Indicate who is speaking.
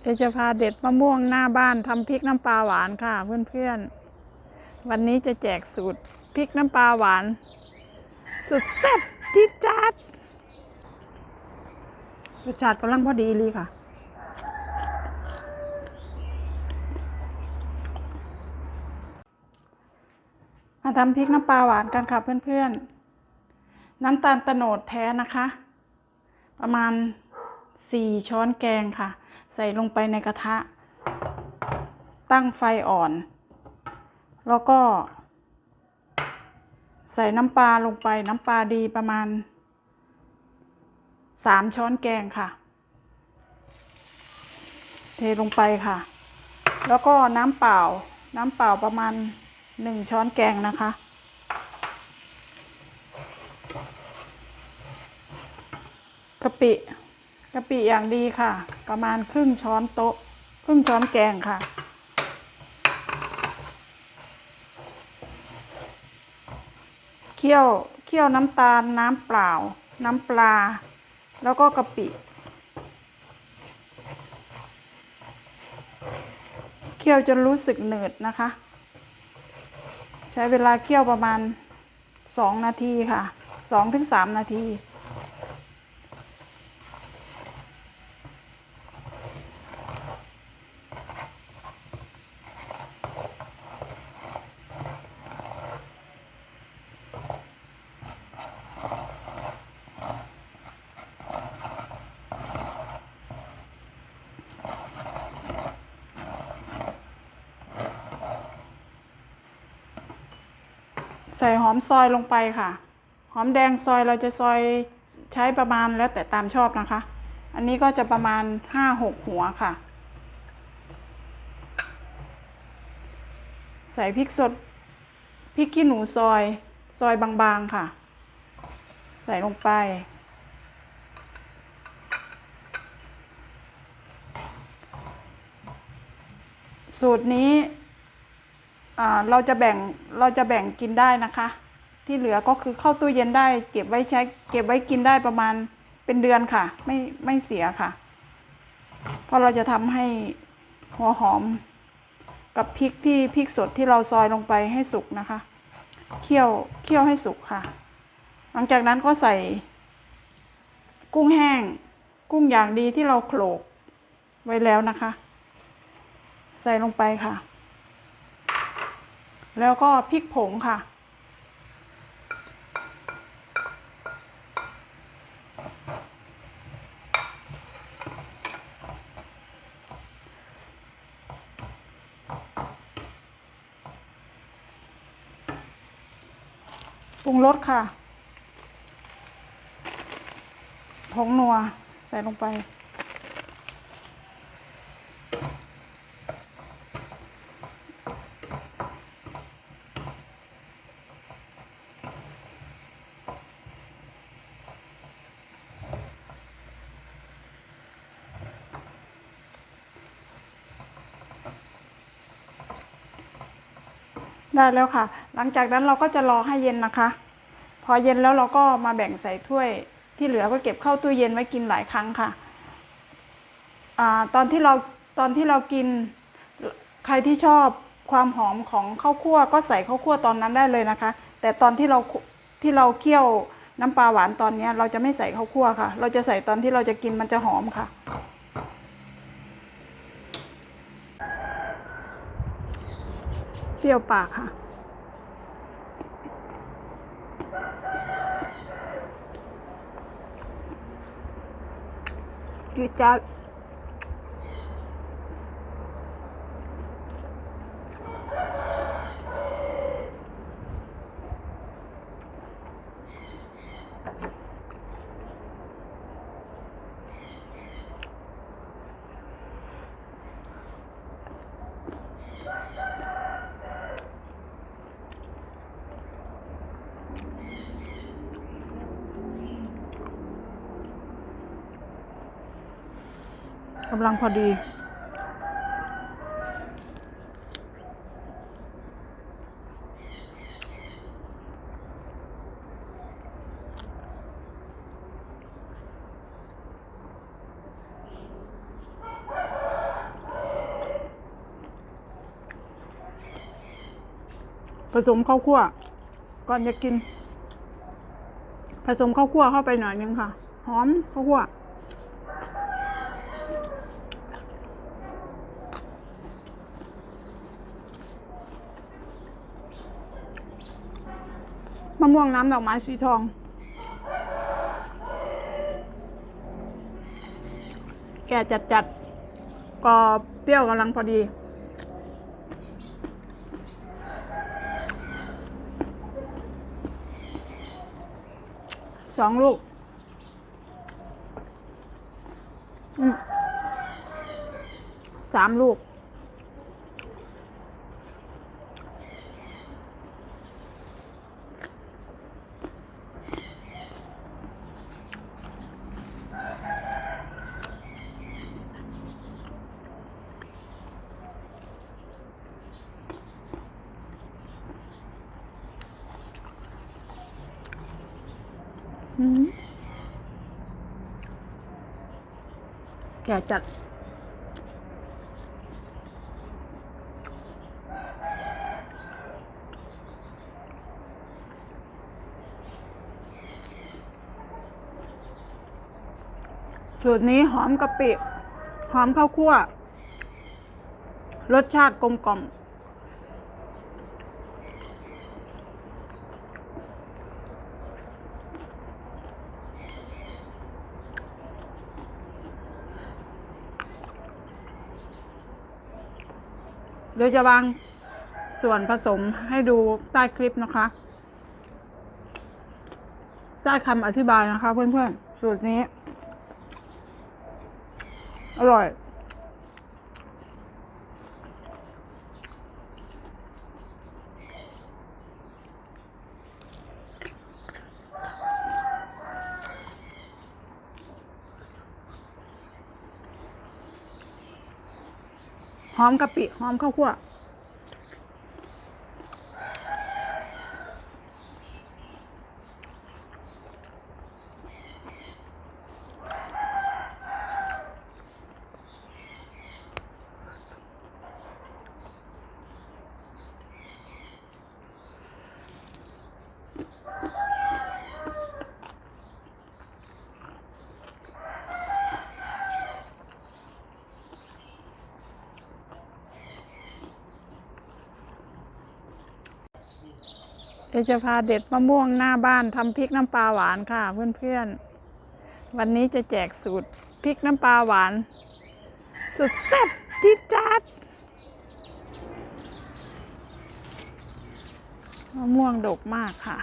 Speaker 1: เดี๋ยวจะพาเด็ดมะม่วงหน้าบ้านทำพริกน้ำปลาหวานค่ะเพื่อนๆ วันนี้จะแจกสูตรพริกน้ำปลาหวาน สุดแซ่บจี๊ดจ๊าดรสชาติกำลังพอดีเลยค่ะ มาทำพริกน้ำปลาหวานกันค่ะเพื่อนๆ น้ำตาลโตโนดแท้นะคะ ประมาณ 4 ช้อนแกงค่ะ ใส่ลงไปในกระทะ ตั้งไฟอ่อน แล้วก็ ใส่น้ำปลาลงไปน้ำปลาดีประมาณ 3 ช้อนแกงค่ะ เทลงไปค่ะ แล้วก็น้ำเปล่า น้ำเปล่าประมาณ 1 ช้อนแกงนะคะกะปิ กะปิอย่างดีค่ะ ประมาณครึ่งช้อนโต๊ะ ครึ่งช้อนแกงค่ะ เคี่ยวเคี่ยวน้ำตาลน้ำเปล่า น้ำปลา แล้วก็กะปิเคี่ยวจนรู้สึกหนืดนะคะ ใช้เวลาเคี่ยวประมาณ 2 นาทีค่ะ2-3 นาที ใส่หอมซอยลงไปค่ะ หอมแดงซอยเราจะซอยใช้ประมาณแล้วแต่ตามชอบนะคะ อันนี้ก็จะประมาณห้าหกหัวค่ะ ใส่พริกสดพริกขี้หนูซอยซอยบางๆค่ะ ใส่ลงไป สูตรนี้ เราจะแบ่งเราจะแบ่งกินได้นะคะ ที่เหลือก็คือเข้าตู้เย็นได้เก็บไว้ใช้เก็บไว้กินได้ประมาณเป็นเดือนค่ะ ไม่ไม่เสียค่ะ เพราะเราจะทำให้หัวหอมกับพริกที่พริกสดที่เราซอยลงไปให้สุกนะคะ เคี่ยวเคี่ยวให้สุกค่ะ หลังจากนั้นก็ใส่ กุ้งแห้ง กุ้งอย่างดีที่เราโขลกไว้แล้วนะคะ ใส่ลงไปค่ะ แล้วก็พริกผงค่ะ ปรุงรสค่ะ ผงนัว ใส่ลงไป ได้แล้วค่ะ หลังจากนั้นเราก็จะรอให้เย็นนะคะ พอเย็นแล้วเราก็มาแบ่งใส่ถ้วยที่เหลือก็เก็บเข้าตู้เย็นไว้กินหลายครั้งค่ะอตอนที่เราตอนที่เรากินใครที่ชอบความหอมของข้าวคั่วก็ใส่ข้าวคั่วตอนนั้นได้เลยนะคะ แต่ตอนที่เราที่เราเคี่ยวน้ำปลาหวานตอนนี้เราจะไม่ใส่ข้าวคั่วค่ะ เราจะใส่ตอนที่เราจะกินมันจะหอมค่ะ ปรี้ยวปากค่ะอยู่จัด กำลังพอดี ผสมข้าวคั่ว ก่อนจะกิน ผสมข้าวคั่วเข้าไปหน่อยนึงค่ะ หอมข้าวคั่วะม่วงน้ำดอกไม้สีทอง แก่จัดจัดๆกรอเปรี้ยวกำลังพอดี สองลูกสามลูก แก่จัด สูตรนี้หอมกะปิ หอมข้าวคั่ว รสชาติกลมกล่อม เดี๋ยวจะวางส่วนผสมให้ดูใต้คลิปนะคะ ใต้คำอธิบายนะคะเพื่อนๆ สูตรนี้ อร่อย หอมกะปิหอมข้าวคั่ว เอจะพาเด็ดมะม่วงหน้าบ้านทำพริกน้ำปลาหวานค่ะเพื่อนๆ วันนี้จะแจกสูตรพริกน้ำปลาหวาน สุดแซ่บจิ๊ดจัดมะม่วงดกมากค่ะ